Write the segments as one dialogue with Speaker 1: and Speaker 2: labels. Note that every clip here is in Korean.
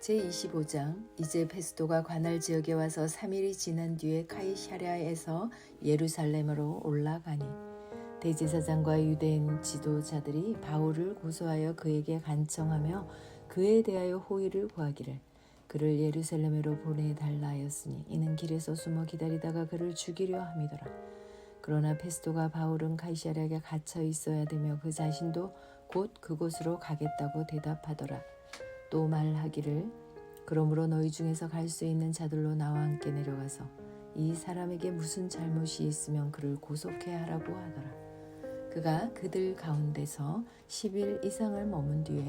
Speaker 1: 제25장 이제 페스토가 관할 지역에 와서 3일이 지난 뒤에 카이샤랴에서 예루살렘으로 올라가니 대제사장과 유대인 지도자들이 바울을 고소하여 그에게 간청하며 그에 대하여 호의를 구하기를 그를 예루살렘으로 보내달라 하였으니 이는 길에서 숨어 기다리다가 그를 죽이려 함이더라. 그러나 페스토가 바울은 카이사랴에 갇혀 있어야 되며 그 자신도 곧 그곳으로 가겠다고 대답하더라. 또 말하기를 그러므로 너희 중에서 갈 수 있는 자들로 나와 함께 내려가서 이 사람에게 무슨 잘못이 있으면 그를 고속해 하라고 하더라. 그가 그들 가운데서 10일 이상을 머문 뒤에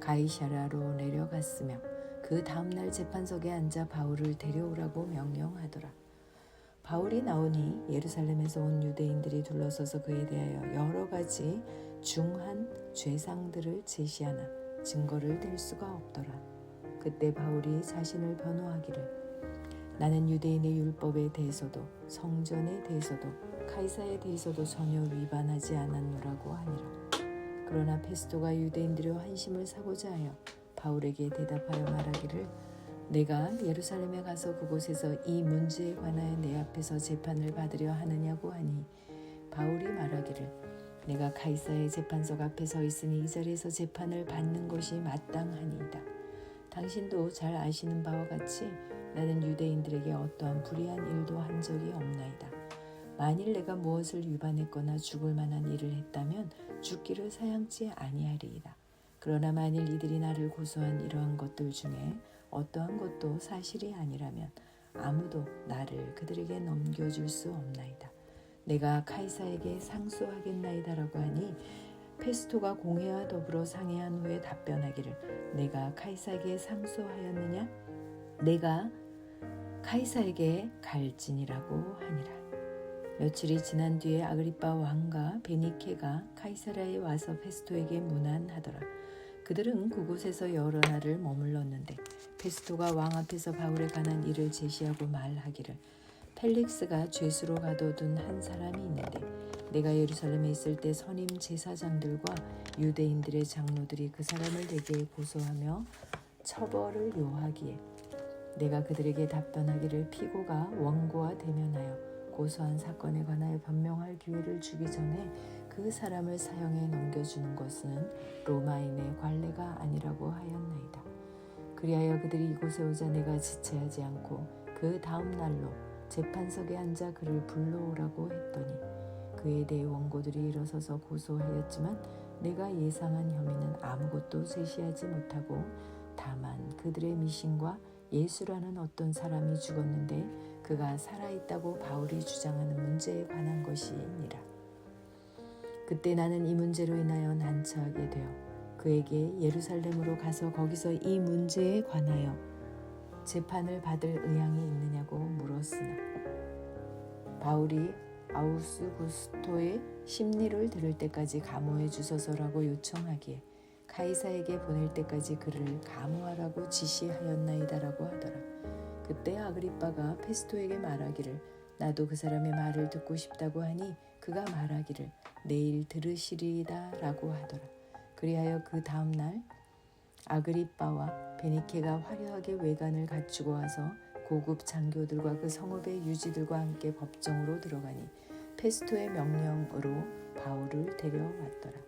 Speaker 1: 가이샤라로 내려갔으며 그 다음날 재판석에 앉아 바울을 데려오라고 명령하더라. 바울이 나오니 예루살렘에서 온 유대인들이 둘러서서 그에 대하여 여러 가지 중한 죄상들을 제시하나 증거를 댈 수가 없더라. 그때 바울이 자신을 변호하기를 나는 유대인의 율법에 대해서도 성전에 대해서도 카이사에 대해서도 전혀 위반하지 않았노라고 하니라. 그러나 페스토가 유대인들의 환심을 사고자 하여 바울에게 대답하여 말하기를 내가 예루살렘에 가서 그곳에서 이 문제에 관하여 내 앞에서 재판을 받으려 하느냐고 하니 바울이 말하기를 내가 카이사의 재판석 앞에 서 있으니 이 자리에서 재판을 받는 것이 마땅하니이다. 당신도 잘 아시는 바와 같이 나는 유대인들에게 어떠한 불의한 일도 한 적이 없나이다. 만일 내가 무엇을 위반했거나 죽을 만한 일을 했다면 죽기를 사양치 아니하리이다. 그러나 만일 이들이 나를 고소한 이러한 것들 중에 어떠한 것도 사실이 아니라면 아무도 나를 그들에게 넘겨줄 수 없나이다. 내가 카이사에게 상소하겠나이다라고 하니 페스토가 공회와 더불어 상의한 후에 답변하기를 내가 카이사에게 상소하였느냐? 내가 카이사에게 갈진이라고 하니라. 며칠이 지난 뒤에 아그리빠 왕과 베니케가 카이사라에 와서 페스토에게 문안하더라. 그들은 그곳에서 여러 날을 머물렀는데 페스토가 왕 앞에서 바울에 관한 일을 제시하고 말하기를 펠릭스가 죄수로 가둬둔 한 사람이 있는데 내가 예루살렘에 있을 때 선임 제사장들과 유대인들의 장로들이 그 사람을 내게 고소하며 처벌을 요하기에 내가 그들에게 답변하기를 피고가 원고와 대면하여 고소한 사건에 관하여 변명할 기회를 주기 전에 그 사람을 사형에 넘겨주는 것은 로마인의 관례가 아니라고 하였나이다. 그리하여 그들이 이곳에 오자 내가 지체하지 않고 그 다음 날로 재판석에 앉아 그를 불러오라고 했더니 그에 대해 원고들이 일어서서 고소하였지만 내가 예상한 혐의는 아무것도 제시하지 못하고 다만 그들의 미신과 예수라는 어떤 사람이 죽었는데 그가 살아있다고 바울이 주장하는 문제에 관한 것이니라. 그때 나는 이 문제로 인하여 난처하게 되어 그에게 예루살렘으로 가서 거기서 이 문제에 관하여 재판을 받을 의향이 있느 물었으나 바울이 아우스구스토의 심리를 들을 때까지 감호해 주소서라고 요청하기에 카이사에게 보낼 때까지 그를 감호하라고 지시하였나이다라고 하더라. 그때 아그리빠가 페스토에게 말하기를 나도 그 사람의 말을 듣고 싶다고 하니 그가 말하기를 내일 들으시리이다라고 하더라. 그리하여 그 다음 날 아그리빠와 베니케가 화려하게 외관을 갖추고 와서 고급 장교들과 그 성읍의 유지들과 함께 법정으로 들어가니 페스토의 명령으로 바울을 데려왔더라.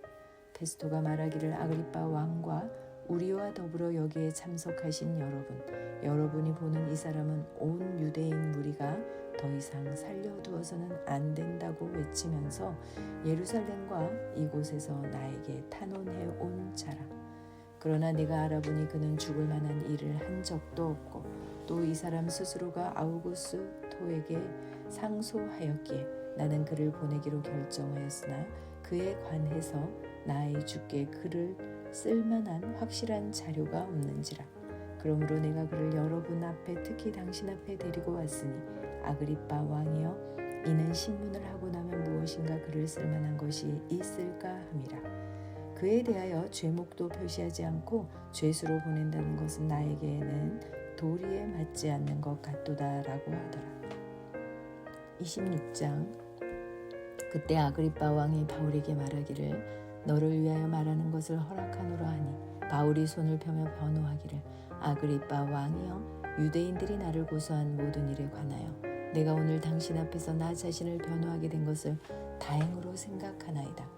Speaker 1: 페스토가 말하기를 아그리빠 왕과 우리와 더불어 여기에 참석하신 여러분, 여러분이 보는 이 사람은 온 유대인 무리가 더 이상 살려두어서는 안 된다고 외치면서 예루살렘과 이곳에서 나에게 탄원해 온 자라. 그러나 내가 알아보니 그는 죽을 만한 일을 한 적도 없고 또 이 사람 스스로가 아우구스 토에게 상소하였기에 나는 그를 보내기로 결정하였으나 그에 관해서 나의 주께 그를 쓸만한 확실한 자료가 없는지라. 그러므로 내가 그를 여러분 앞에 특히 당신 앞에 데리고 왔으니 아그리빠 왕이여 이는 신문을 하고 나면 무엇인가 그를 쓸만한 것이 있을까 함이라. 그에 대하여 죄목도 표시하지 않고 죄수로 보낸다는 것은 나에게는 도리에 맞지 않는 것 같도다라고 하더라. 26장 그때 아그리빠 왕이 바울에게 말하기를 너를 위하여 말하는 것을 허락하노라 하니 바울이 손을 펴며 변호하기를 아그리빠 왕이여 유대인들이 나를 고소한 모든 일에 관하여 내가 오늘 당신 앞에서 나 자신을 변호하게 된 것을 다행으로 생각하나이다.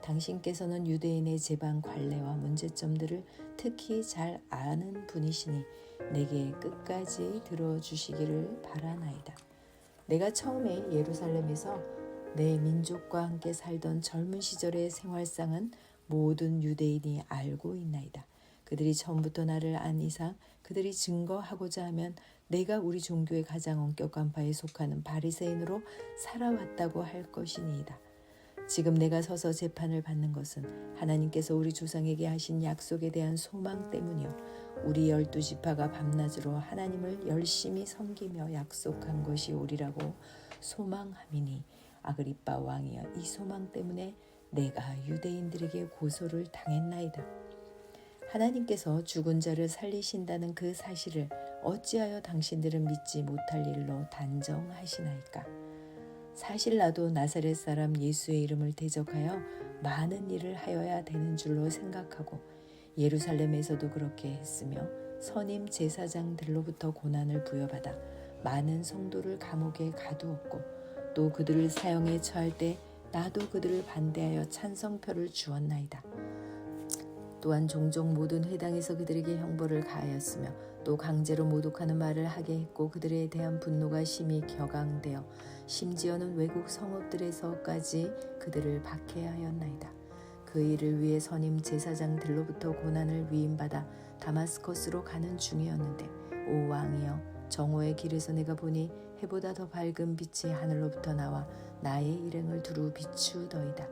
Speaker 1: 당신께서는 유대인의 제방 관례와 문제점들을 특히 잘 아는 분이시니 내게 끝까지 들어주시기를 바라나이다. 내가 처음에 예루살렘에서 내 민족과 함께 살던 젊은 시절의 생활상은 모든 유대인이 알고 있나이다. 그들이 처음부터 나를 안 이상 그들이 증거하고자 하면 내가 우리 종교의 가장 엄격한 바에 속하는 바리새인으로 살아왔다고 할 것이니이다. 지금 내가 서서 재판을 받는 것은 하나님께서 우리 조상에게 하신 약속에 대한 소망 때문이요 우리 열두 지파가 밤낮으로 하나님을 열심히 섬기며 약속한 것이 오리라고 소망함이니 아그리빠 왕이여 이 소망 때문에 내가 유대인들에게 고소를 당했나이다. 하나님께서 죽은 자를 살리신다는 그 사실을 어찌하여 당신들은 믿지 못할 일로 단정하시나이까? 사실 나도 나사렛 사람 예수의 이름을 대적하여 많은 일을 하여야 되는 줄로 생각하고 예루살렘에서도 그렇게 했으며 선임 제사장들로부터 고난을 부여받아 많은 성도를 감옥에 가두었고 또 그들을 사형에 처할 때 나도 그들을 반대하여 찬성표를 주었나이다. 또한 종종 모든 회당에서 그들에게 형벌을 가하였으며 또 강제로 모독하는 말을 하게 했고 그들에 대한 분노가 심히 격앙되어 심지어는 외국 성읍들에서까지 그들을 박해하였나이다. 그 일을 위해 선임 제사장들로부터 고난을 위임받아 다마스커스로 가는 중이었는데 오 왕이여 정오의 길에서 내가 보니 해보다 더 밝은 빛이 하늘로부터 나와 나의 일행을 두루 비추더이다.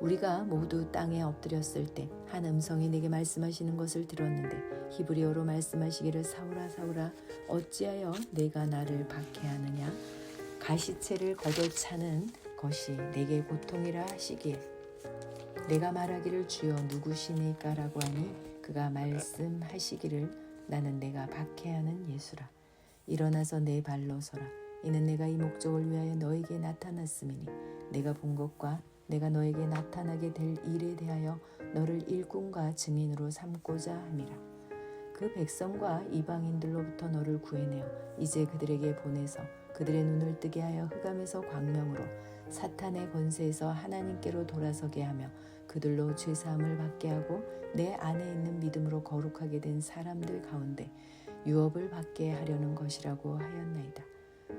Speaker 1: 우리가 모두 땅에 엎드렸을 때 한 음성이 내게 말씀하시는 것을 들었는데 히브리어로 말씀하시기를 사울아 사울아 어찌하여 내가 나를 박해하느냐? 가시채를 걷어차는 것이 내게 고통이라 하시기에. 내가 말하기를 주여 누구시니까라고 하니 그가 말씀하시기를 나는 내가 박해하는 예수라. 일어나서 내 발로 서라. 이는 내가 이 목적을 위하여 너에게 나타났음이니 내가 본 것과 내가 너에게 나타나게 될 일에 대하여 너를 일꾼과 증인으로 삼고자 함이라. 그 백성과 이방인들로부터 너를 구해내어 이제 그들에게 보내서 그들의 눈을 뜨게 하여 흑암에서 광명으로 사탄의 권세에서 하나님께로 돌아서게 하며 그들로 죄 사함을 받게 하고 내 안에 있는 믿음으로 거룩하게 된 사람들 가운데 유업을 받게 하려는 것이라고 하였나이다.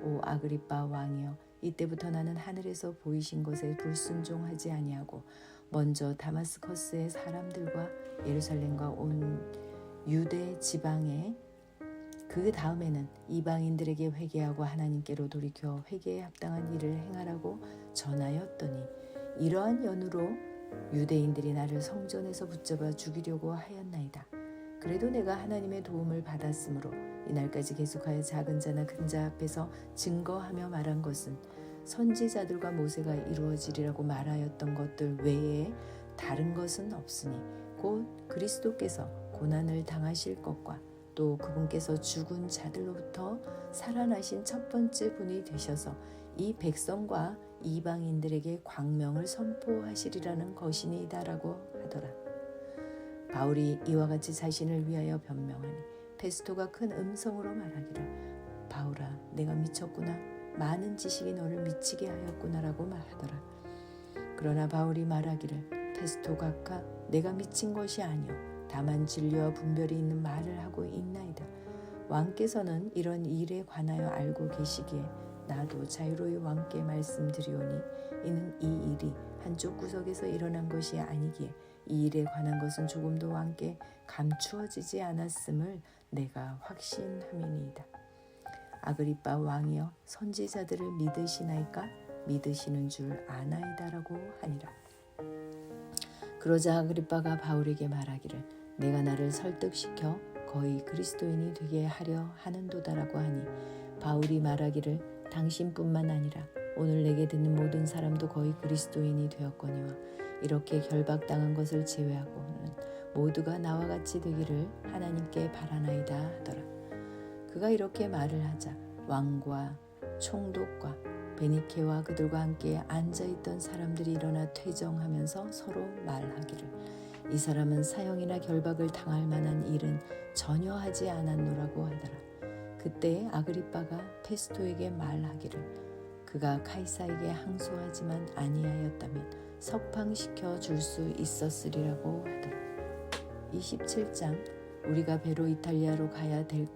Speaker 1: 오 아그리빠 왕이여 이때부터 나는 하늘에서 보이신 것에 불순종하지 아니하고 먼저 다마스커스의 사람들과 예루살렘과 온 유대 지방에 그 다음에는 이방인들에게 회개하고 하나님께로 돌이켜 회개에 합당한 일을 행하라고 전하였더니 이러한 연으로 유대인들이 나를 성전에서 붙잡아 죽이려고 하였나이다. 그래도 내가 하나님의 도움을 받았으므로 이날까지 계속하여 작은 자나 큰 자 앞에서 증거하며 말한 것은 선지자들과 모세가 이루어지리라고 말하였던 것들 외에 다른 것은 없으니 곧 그리스도께서 고난을 당하실 것과 또 그분께서 죽은 자들로부터 살아나신 첫 번째 분이 되셔서 이 백성과 이방인들에게 광명을 선포하시리라는 것이니이다라고 하더라. 바울이 이와 같이 자신을 위하여 변명하니 페스토가 큰 음성으로 말하기를 바울아 내가 미쳤구나 많은 지식이 너를 미치게 하였구나라고 말하더라. 그러나 바울이 말하기를 페스토 각하 내가 미친 것이 아니요 다만 진리와 분별이 있는 말을 하고 있나이다. 왕께서는 이런 일에 관하여 알고 계시기에 나도 자유로이 왕께 말씀드리오니 이는 이 일이 한쪽 구석에서 일어난 것이 아니기에 이 일에 관한 것은 조금도 왕께 감추어지지 않았음을 내가 확신함이니이다. 아그리빠 왕이여 선지자들을 믿으시나이까 믿으시는 줄 아나이다라고 하니라. 그러자 아그리빠가 바울에게 말하기를 내가 나를 설득시켜 거의 그리스도인이 되게 하려 하는도다라고 하니 바울이 말하기를 당신뿐만 아니라 오늘 내게 듣는 모든 사람도 거의 그리스도인이 되었거니와 이렇게 결박당한 것을 제외하고는 모두가 나와 같이 되기를 하나님께 바라나이다 하더라. 그가 이렇게 말을 하자 왕과 총독과 베니케와 그들과 함께 앉아 있던 사람들이 일어나 퇴정하면서 서로 말하기를 이 사람은 사형이나 결박을 당할 만한 일은 전혀 하지 않았노라고 하더라. 그때 아그리빠가 페스토에게 말하기를 그가 카이사에게 항소하지만 아니하였다면 석방시켜 줄 수 있었으리라고 하더라. 27장 우리가 배로 이탈리아로 가야 될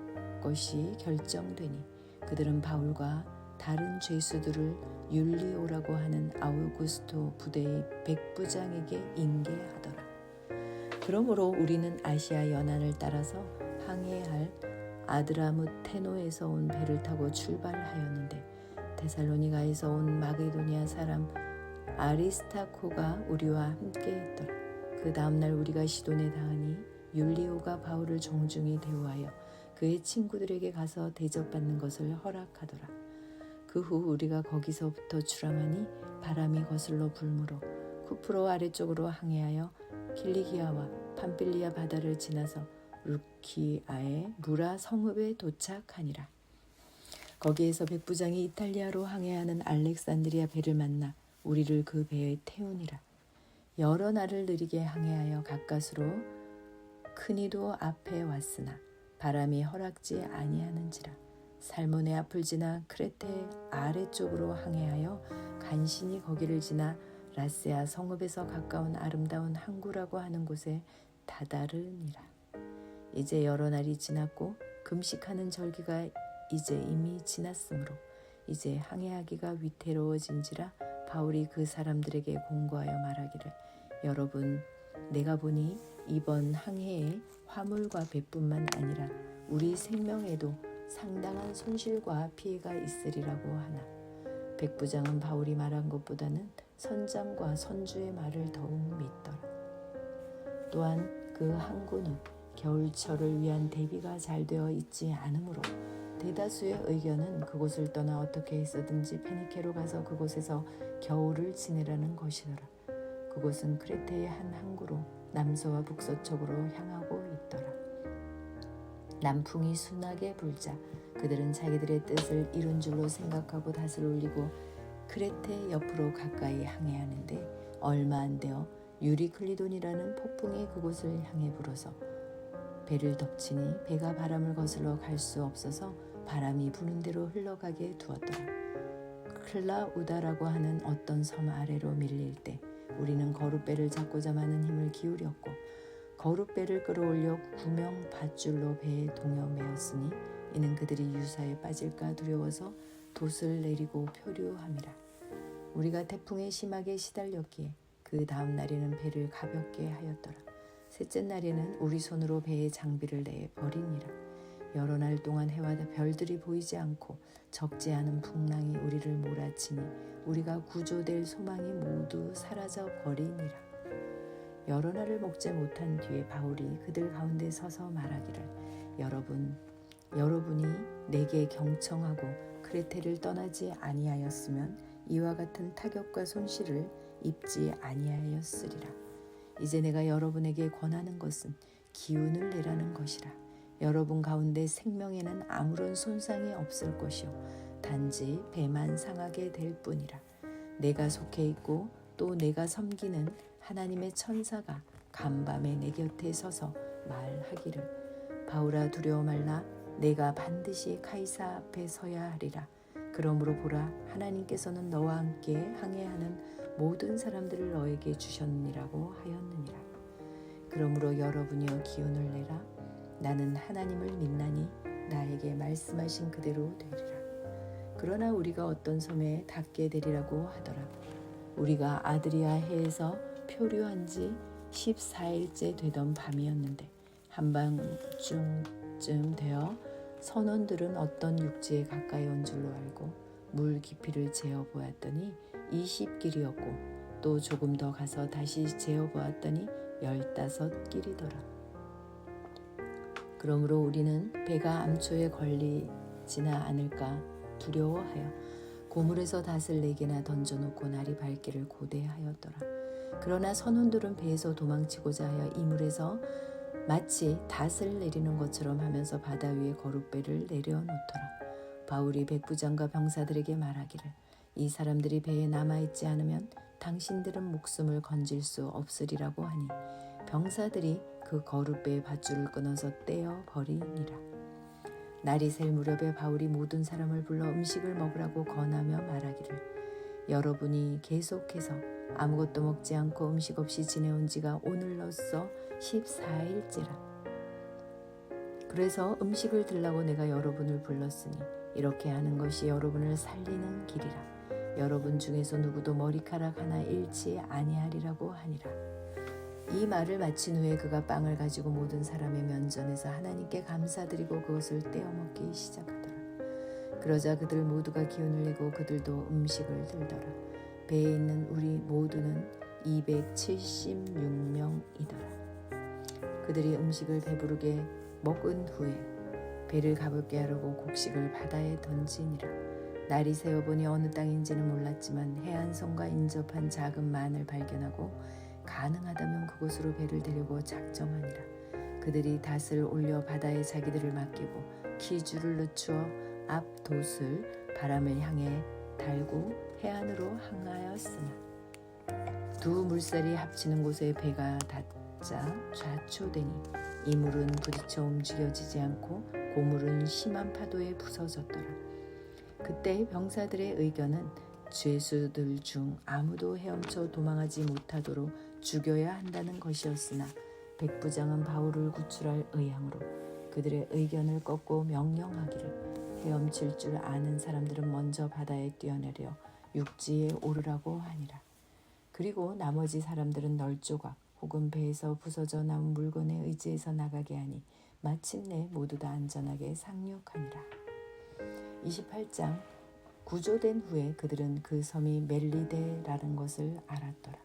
Speaker 1: 것이 결정되니 그들은 바울과 다른 죄수들을 율리오라고 하는 아우구스토 부대의 백부장에게 인계하더라. 그러므로 우리는 아시아 연안을 따라서 항해할 아드라무 테노에서 온 배를 타고 출발하였는데 데살로니가에서 온 마게도니아 사람 아리스타코가 우리와 함께했더라. 그 다음날 우리가 시돈에 닿으니 율리오가 바울을 정중히 대우하여 그의 친구들에게 가서 대접받는 것을 허락하더라. 그 후 우리가 거기서부터 출항하니 바람이 거슬러 불므로 쿠프로 아래쪽으로 항해하여 킬리기아와 판빌리아 바다를 지나서 루키아의 무라 성읍에 도착하니라. 거기에서 백부장이 이탈리아로 항해하는 알렉산드리아 배를 만나 우리를 그 배에 태우니라. 여러 날을 느리게 항해하여 가까스로 크니도 앞에 왔으나 바람이 허락지 아니하는지라 살몬의 앞을 지나 크레테 아래쪽으로 항해하여 간신히 거기를 지나 라세아 성읍에서 가까운 아름다운 항구라고 하는 곳에 다다르니라. 이제 여러 날이 지났고 금식하는 절기가 이제 이미 지났으므로 이제 항해하기가 위태로워진지라 바울이 그 사람들에게 공고하여 말하기를 여러분 내가 보니 이번 항해에 화물과 배뿐만 아니라 우리 생명에도 상당한 손실과 피해가 있으리라고 하나. 백부장은 바울이 말한 것보다는 선장과 선주의 말을 더욱 믿더라. 또한 그 항구는 겨울철을 위한 대비가 잘 되어 있지 않으므로 대다수의 의견은 그곳을 떠나 어떻게 해서든지 페니케로 가서 그곳에서 겨울을 지내라는 것이더라. 그곳은 크레테의 한 항구로 남서와 북서쪽으로 향하고 있더라. 남풍이 순하게 불자 그들은 자기들의 뜻을 이룬 줄로 생각하고 닷을 올리고 크레테 옆으로 가까이 항해하는데 얼마 안 되어 유리클리돈이라는 폭풍이 그곳을 향해 불어서 배를 덮치니 배가 바람을 거슬러 갈 수 없어서 바람이 부는 대로 흘러가게 두었더라. 클라우다라고 하는 어떤 섬 아래로 밀릴 때 우리는 거룻배를 잡고자 많은 힘을 기울였고 거룻배를 끌어올려 구명 밧줄로 배에 동여 메었으니 이는 그들이 유사에 빠질까 두려워서 돛을 내리고 표류함이라. 우리가 태풍에 심하게 시달렸기에 그 다음 날에는 배를 가볍게 하였더라. 셋째 날에는 우리 손으로 배의 장비를 내 버리니라. 여러 날 동안 해와 별들이 보이지 않고 적지 않은 풍랑이 우리를 몰아치니 우리가 구조될 소망이 모두 사라져 버리니라. 여러 날을 먹지 못한 뒤에 바울이 그들 가운데 서서 말하기를 여러분 여러분이 내게 경청하고 크레테를 떠나지 아니하였으면 이와 같은 타격과 손실을 입지 아니하였으리라. 이제 내가 여러분에게 권하는 것은 기운을 내라는 것이라. 여러분 가운데 생명에는 아무런 손상이 없을 것이요 단지 배만 상하게 될 뿐이라. 내가 속해 있고 또 내가 섬기는 하나님의 천사가 간밤에 내 곁에 서서 말하기를 바울아 두려워 말라 내가 반드시 카이사 앞에 서야 하리라. 그러므로 보라 하나님께서는 너와 함께 항해하는 모든 사람들을 너에게 주셨느니라고 하였느니라. 그러므로 여러분이여 기운을 내라. 나는 하나님을 믿나니 나에게 말씀하신 그대로 되리라. 그러나 우리가 어떤 섬에 닿게 되리라고 하더라. 우리가 아드리아 해에서 표류한 지 14일째 되던 밤이었는데 한밤중 쯤 되어 선원들은 어떤 육지에 가까이 온 줄로 알고 물 깊이를 재어 보았더니 20길이었고 또 조금 더 가서 다시 재어 보았더니 15길이더라. 그러므로 우리는 배가 암초에 걸리지나 않을까 두려워하여 고물에서 닷을 네 개나 던져놓고 날이 밝기를 고대하였더라. 그러나 선원들은 배에서 도망치고자 하여 이물에서 마치 닷을 내리는 것처럼 하면서 바다 위에 거룻배를 내려놓더라. 바울이 백부장과 병사들에게 말하기를 이 사람들이 배에 남아있지 않으면 당신들은 목숨을 건질 수 없으리라고 하니 병사들이 그 거룻배의 밧줄을 끊어서 떼어 버리니라. 날이 셀 무렵에 바울이 모든 사람을 불러 음식을 먹으라고 권하며 말하기를 여러분이 계속해서 아무것도 먹지 않고 음식 없이 지내온 지가 오늘로써 14일째라. 그래서 음식을 들라고 내가 여러분을 불렀으니 이렇게 하는 것이 여러분을 살리는 길이라. 여러분 중에서 누구도 머리카락 하나 잃지 아니하리라고 하니라. 이 말을 마친 후에 그가 빵을 가지고 모든 사람의 면전에서 하나님께 감사드리고 그것을 떼어 먹기 시작하더라. 그러자 그들 모두가 기운을 내고 그들도 음식을 들더라. 배에 있는 우리 모두는 276명이더라. 그들이 음식을 배부르게 먹은 후에 배를 가볍게 하려고 곡식을 바다에 던지니라. 날이 새어보니 어느 땅인지는 몰랐지만 해안선과 인접한 작은 만을 발견하고 가능하다면 그곳으로 배를 데려고 작정하니라. 그들이 닷을 올려 바다에 자기들을 맡기고 기주를 늦추어 앞 돛을 바람을 향해 달고 해안으로 항하였으나 두 물살이 합치는 곳에 배가 닿 자 좌초되니 이 물은 부딪혀 움직여지지 않고 고물은 심한 파도에 부서졌더라. 그때 병사들의 의견은 죄수들 중 아무도 헤엄쳐 도망하지 못하도록 죽여야 한다는 것이었으나 백부장은 바울을 구출할 의향으로 그들의 의견을 꺾고 명령하기를 헤엄칠 줄 아는 사람들은 먼저 바다에 뛰어내려 육지에 오르라고 하니라. 그리고 나머지 사람들은 널 조각 혹은 배에서 부서져 나온 물건에 의지해서 나가게 하니 마침내 모두 다 안전하게 상륙하니라. 28장 구조된 후에 그들은 그 섬이 멜리데라는 것을 알았더라.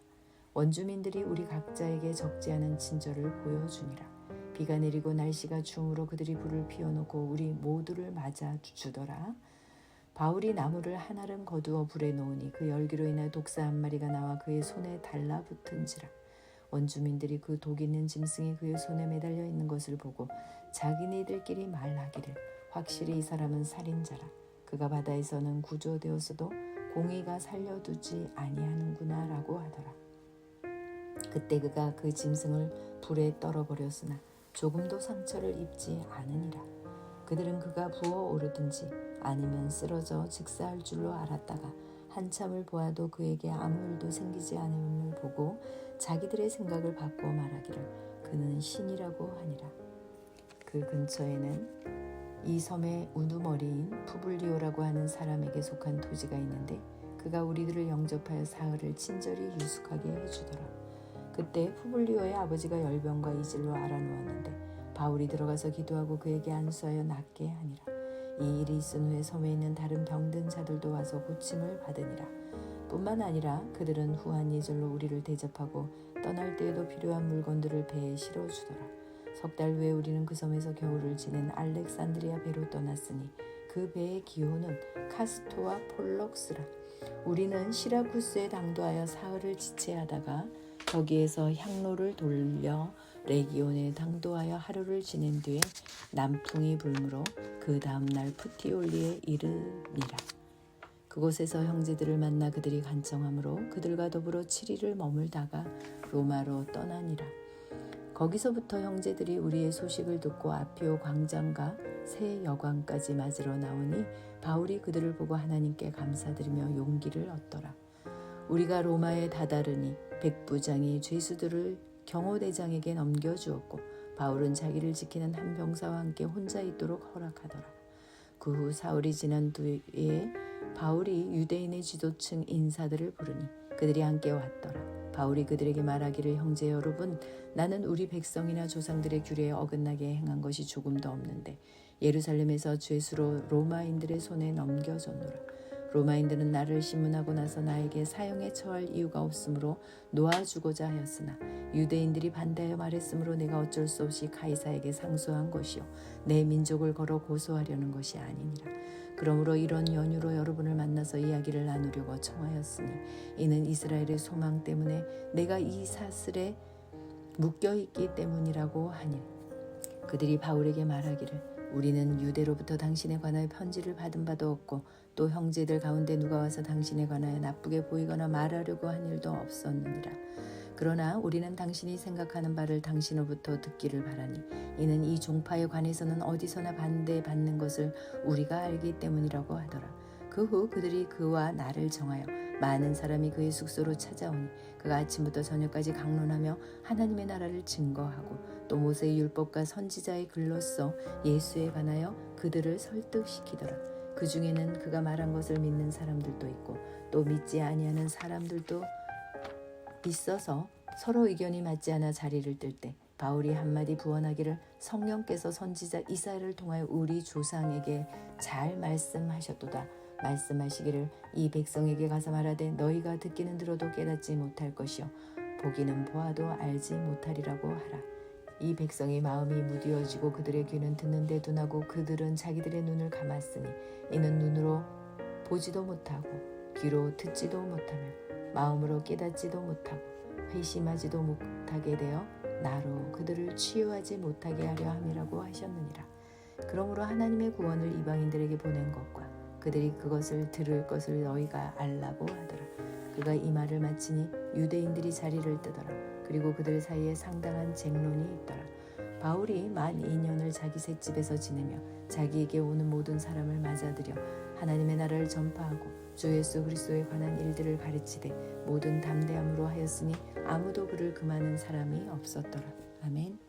Speaker 1: 원주민들이 우리 각자에게 적지 않은 친절을 보여주니라. 비가 내리고 날씨가 추우므로 그들이 불을 피워놓고 우리 모두를 맞아 주더라. 바울이 나무를 한아름 거두어 불에 놓으니 그 열기로 인해 독사 한 마리가 나와 그의 손에 달라붙은지라. 원주민들이 그 독 있는 짐승이 그의 손에 매달려 있는 것을 보고 자기네들끼리 말하기를 확실히 이 사람은 살인자라. 그가 바다에서는 구조되었어도 공의가 살려두지 아니하는구나라고 하더라. 그때 그가 그 짐승을 불에 떨어버렸으나 조금도 상처를 입지 않으니라. 그들은 그가 부어 오르든지 아니면 쓰러져 즉사할 줄로 알았다가 한참을 보아도 그에게 아무 일도 생기지 않음을 보고 자기들의 생각을 바꾸어 말하기를 그는 신이라고 하니라. 그 근처에는 이 섬의 우두머리인 푸블리오라고 하는 사람에게 속한 토지가 있는데 그가 우리들을 영접하여 사흘을 친절히 유숙하게 해주더라. 그때 푸블리오의 아버지가 열병과 이질로 알아누웠는데 바울이 들어가서 기도하고 그에게 안수하여 낫게 하니라. 이 일이 있은 후에 섬에 있는 다른 병든 자들도 와서 고침을 받으니라. 뿐만 아니라 그들은 후한 예절로 우리를 대접하고 떠날 때에도 필요한 물건들을 배에 실어주더라. 석 달 후에 우리는 그 섬에서 겨울을 지낸 알렉산드리아 배로 떠났으니 그 배의 기호는 카스토와 폴럭스라. 우리는 시라쿠스에 당도하여 사흘을 지체하다가 거기에서 향로를 돌려 레기온에 당도하여 하루를 지낸 뒤에 남풍이 불므로 그 다음날 푸티올리에 이르니라. 그곳에서 형제들을 만나 그들이 간청함으로 그들과 더불어 7일을 머물다가 로마로 떠나니라. 거기서부터 형제들이 우리의 소식을 듣고 아피오 광장과 새 여관까지 맞으러 나오니 바울이 그들을 보고 하나님께 감사드리며 용기를 얻더라. 우리가 로마에 다다르니 백부장이 죄수들을 경호대장에게 넘겨주었고 바울은 자기를 지키는 한 병사와 함께 혼자 있도록 허락하더라. 그 후 사흘이 지난 뒤에 바울이 유대인의 지도층 인사들을 부르니 그들이 함께 왔더라. 바울이 그들에게 말하기를 형제 여러분 나는 우리 백성이나 조상들의 규례에 어긋나게 행한 것이 조금도 없는데 예루살렘에서 죄수로 로마인들의 손에 넘겨졌노라. 로마인들은 나를 신문하고 나서 나에게 사형에 처할 이유가 없으므로 놓아주고자 하였으나 유대인들이 반대하여 말했으므로 내가 어쩔 수 없이 카이사에게 상소한 것이요 내 민족을 걸어 고소하려는 것이 아니니라. 그러므로 이런 연유로 여러분을 만나서 이야기를 나누려고 청하였으니 이는 이스라엘의 소망 때문에 내가 이 사슬에 묶여 있기 때문이라고 하니 그들이 바울에게 말하기를 우리는 유대로부터 당신에 관하여 편지를 받은 바도 없고 또 형제들 가운데 누가 와서 당신에 관하여 나쁘게 보이거나 말하려고 한 일도 없었느니라. 그러나 우리는 당신이 생각하는 바를 당신으로부터 듣기를 바라니 이는 이 종파에 관해서는 어디서나 반대받는 것을 우리가 알기 때문이라고 하더라. 그 후 그들이 그와 나를 정하여 많은 사람이 그의 숙소로 찾아오니 그가 아침부터 저녁까지 강론하며 하나님의 나라를 증거하고 또 모세의 율법과 선지자의 글로써 예수에 관하여 그들을 설득시키더라. 그 중에는 그가 말한 것을 믿는 사람들도 있고 또 믿지 아니하는 사람들도 있어서 서로 의견이 맞지 않아 자리를 뜰 때 바울이 한마디 부언하기를 성령께서 선지자 이사야를 통하여 우리 조상에게 잘 말씀하셨도다. 말씀하시기를 이 백성에게 가서 말하되 너희가 듣기는 들어도 깨닫지 못할 것이요 보기는 보아도 알지 못하리라고 하라. 이 백성의 마음이 무디어지고 그들의 귀는 듣는데 둔하고 그들은 자기들의 눈을 감았으니 이는 눈으로 보지도 못하고 귀로 듣지도 못하며 마음으로 깨닫지도 못하고 회심하지도 못하게 되어 나로 그들을 치유하지 못하게 하려 함이라고 하셨느니라. 그러므로 하나님의 구원을 이방인들에게 보낸 것과 그들이 그것을 들을 것을 너희가 알라고 하더라. 그가 이 말을 마치니 유대인들이 자리를 뜨더라. 그리고 그들 사이에 상당한 쟁론이 있더라. 바울이 만 2년을 자기 셋집에서 지내며 자기에게 오는 모든 사람을 맞아들여 하나님의 나라를 전파하고 주 예수 그리스도에 관한 일들을 가르치되 모든 담대함으로 하였으니 아무도 그를 금하는 사람이 없었더라. 아멘.